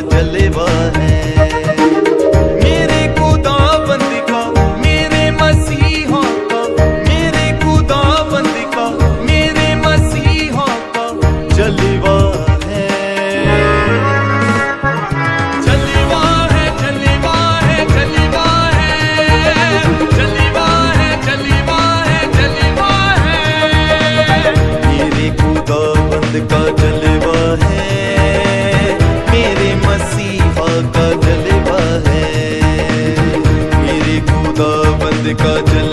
जलवा है কাজল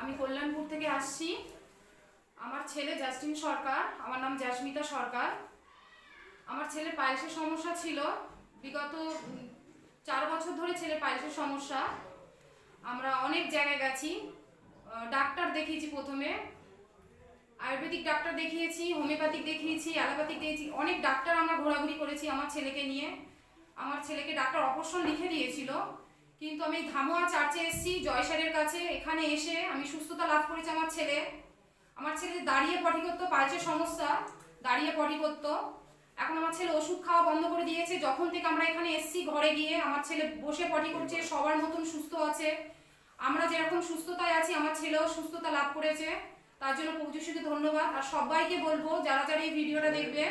আমি কল্যাণপুর থেকে আসছি। আমার ছেলে জাস্টিন সরকার, আমার নাম জাসমিতা সরকার। আমার ছেলে পায়েসের সমস্যা ছিল। বিগত চার বছর ধরে ছেলে পায়েসের সমস্যা। আমরা অনেক জায়গায় গেছি। ডাক্তার দেখিয়েছি প্রথমে। আয়ুর্বেদিক ডাক্তার দেখিয়েছি, হোমিওপ্যাথিক দেখিয়েছি, অ্যালোপ্যাথিক দিয়েছি অনেক ডাক্তার আমরা ঘোরাঘুরি করেছি আমার ছেলেকে নিয়ে। আমার ছেলেকে ডাক্তার অপারেশন লিখে দিয়েছিল। কিন্তু আমি ধামোয়া চার্চে এসেছি, জয়সারের কাছে। এখানে এসে আমি সুস্থতা লাভ করেছি আমার ছেলে। আমার ছেলে দাঁড়িয়ে পটি করতো পায়ের সমস্যা, দাঁড়িয়ে পটি করতো এখন আমার ছেলে ওষুধ খাওয়া বন্ধ করে দিয়েছে। যখন থেকে আমরা এখানে এসেছি ঘরে গিয়ে, আমার ছেলে বসে পটি করছে, সবার মতন সুস্থ আছে। আমরা যেরকম সুস্থতায় আছি, আমার ছেলেও সুস্থতা লাভ করেছে। তার জন্য প্রভুযশুকে ধন্যবাদ। আর সবাইকে বলব, যারা যারা এই ভিডিওটা দেখবে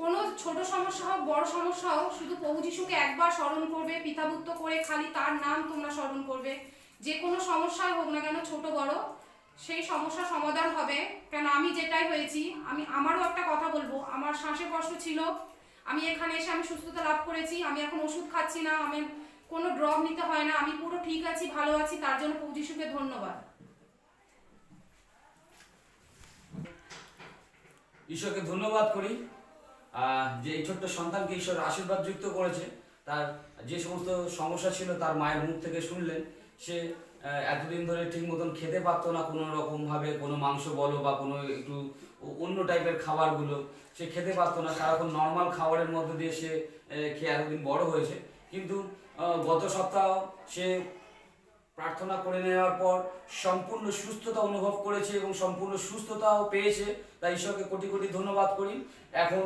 কোনো ছোট সমস্যা হোক, বড় সমস্যা হোক, শুধু প্রভু যিশুকে একবার স্মরণ করবে, পিতাভুক্ত করে খালি তার নাম তোমরা স্মরণ করবে। যে কোনো সমস্যাই হোক না কেন, ছোট বড়, সেই সমস্যার সমাধান হবে। কেন আমি যেটাই হয়েছি, আমি আমারও একটা কথা বলব, আমার শ্বাসের কষ্ট ছিল, আমি এখানে এসে আমি সুস্থতা লাভ করেছি, আমি এখন ওষুধ খাচ্ছি না, আমি কোনো ড্রপ নিতে হয় না, আমি পুরো ঠিক আছি, ভালো আছি, তার জন্য প্রভু যিশুকে ধন্যবাদ। ঈশ্বরকে ধন্যবাদ করি। যে এই ছোট্ট সন্তানকে ঈশ্বর আশীর্বাদ যুক্ত করেছে, তার যে সমস্ত সমস্যা ছিল তার মায়ের মুখ থেকে শুনলেন, সে এতদিন ধরে ঠিক মতন খেতে পারতো না কোনো রকমভাবে কোনো মাংস বলো বা কোনো একটু অন্য টাইপের খাবারগুলো, সে খেতে পারতো না। সারাক্ষণ নর্মাল খাবারের মধ্যে দিয়ে সে খেয়ে এতদিন বড় হয়েছে। কিন্তু গত সপ্তাহ সে প্রার্থনা করে নেওয়ার পর সম্পূর্ণ সুস্থতা অনুভব করেছে এবং সম্পূর্ণ সুস্থতাও পেয়েছে। তাই ঈশ্বরকে কোটি কোটি ধন্যবাদ করি। এখন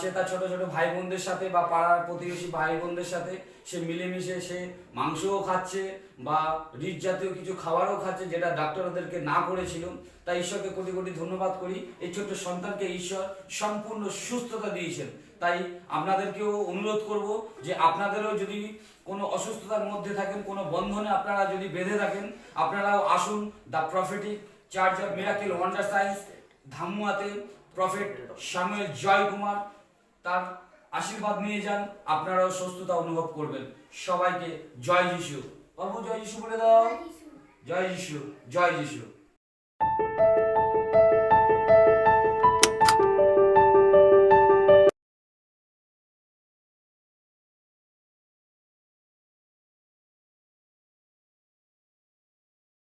সে তার ছোট ছোট ভাই বোনদের সাথে বা পাড়ার প্রতিবেশী ভাই বোনদের সাথে সে মিলেমিশে সে মাংসও খাচ্ছে বা রিচ জাতীয় কিছু খাবারও খাচ্ছে যেটা ডাক্তার ওদেরকে না করেছিল। তাই ঈশ্বরকে কোটি কোটি ধন্যবাদ করি। এই ছোট্ট সন্তানকে ঈশ্বর সম্পূর্ণ সুস্থতা দিয়েছেন। তাই আপনাদেরকেও অনুরোধ করব যে আপনাদেরও যদি কোনো অসুস্থতার মধ্যে থাকেন কোনো বন্ধনে আপনারা যদি বেঁধে থাকেন আপনারাও আসুন the prophetic church of miracle wonder science ধামুয়াতে prophet Samuel Joy Kumar তার আশীর্বাদ নিয়ে যান আপনারাও সুস্থতা অনুভব করবেন। সবাইকে জয় যিশু। বাবু জয় যিশু বলে দাও। জয় যিশু জয় যিশু।